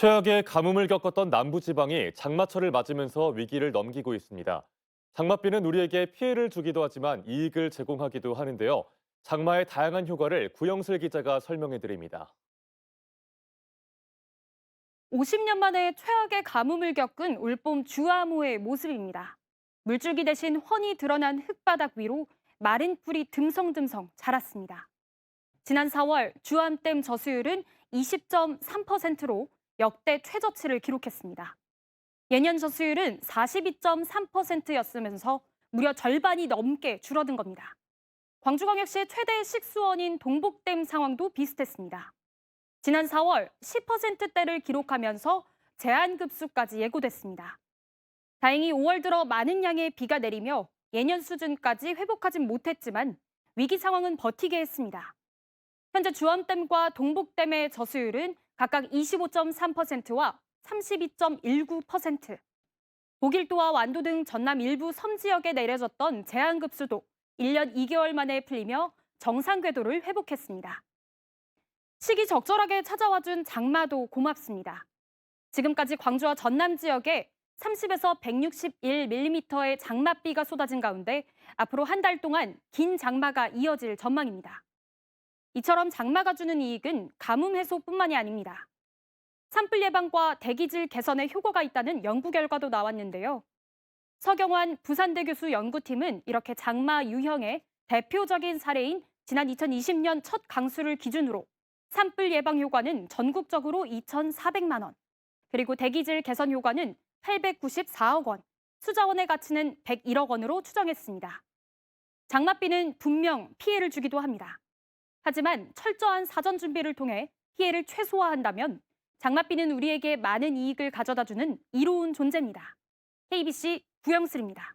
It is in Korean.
최악의 가뭄을 겪었던 남부지방이 장마철을 맞으면서 위기를 넘기고 있습니다. 장맛비는 우리에게 피해를 주기도 하지만 이익을 제공하기도 하는데요. 장마의 다양한 효과를 구영슬 기자가 설명해 드립니다. 50년 만에 최악의 가뭄을 겪은 올봄 주암호의 모습입니다. 물줄기 대신 훤히 드러난 흙바닥 위로 마른 풀이 듬성듬성 자랐습니다. 지난 4월 주암댐 저수율은 20.3%로 역대 최저치를 기록했습니다. 예년 저수율은 42.3%였으면서 무려 절반이 넘게 줄어든 겁니다. 광주광역시의 최대 식수원인 동복댐 상황도 비슷했습니다. 지난 4월 10%대를 기록하면서 제한급수까지 예고됐습니다. 다행히 5월 들어 많은 양의 비가 내리며 예년 수준까지 회복하진 못했지만 위기 상황은 버티게 했습니다. 현재 주암댐과 동복댐의 저수율은 각각 25.3%와 32.19%. 고길도와 완도 등 전남 일부 섬 지역에 내려졌던 제한급수도 1년 2개월 만에 풀리며 정상 궤도를 회복했습니다. 시기 적절하게 찾아와준 장마도 고맙습니다. 지금까지 광주와 전남 지역에 30에서 161mm의 장맛비가 쏟아진 가운데 앞으로 한 달 동안 긴 장마가 이어질 전망입니다. 이처럼 장마가 주는 이익은 가뭄 해소뿐만이 아닙니다. 산불 예방과 대기질 개선에 효과가 있다는 연구 결과도 나왔는데요. 서경환 부산대 교수 연구팀은 이렇게 장마 유형의 대표적인 사례인 지난 2020년 첫 강수를 기준으로 산불 예방 효과는 전국적으로 2,400만 원, 그리고 대기질 개선 효과는 894억 원, 수자원의 가치는 101억 원으로 추정했습니다. 장맛비는 분명 피해를 주기도 합니다. 하지만 철저한 사전 준비를 통해 피해를 최소화한다면 장맛비는 우리에게 많은 이익을 가져다 주는 이로운 존재입니다. KBC 구영슬입니다.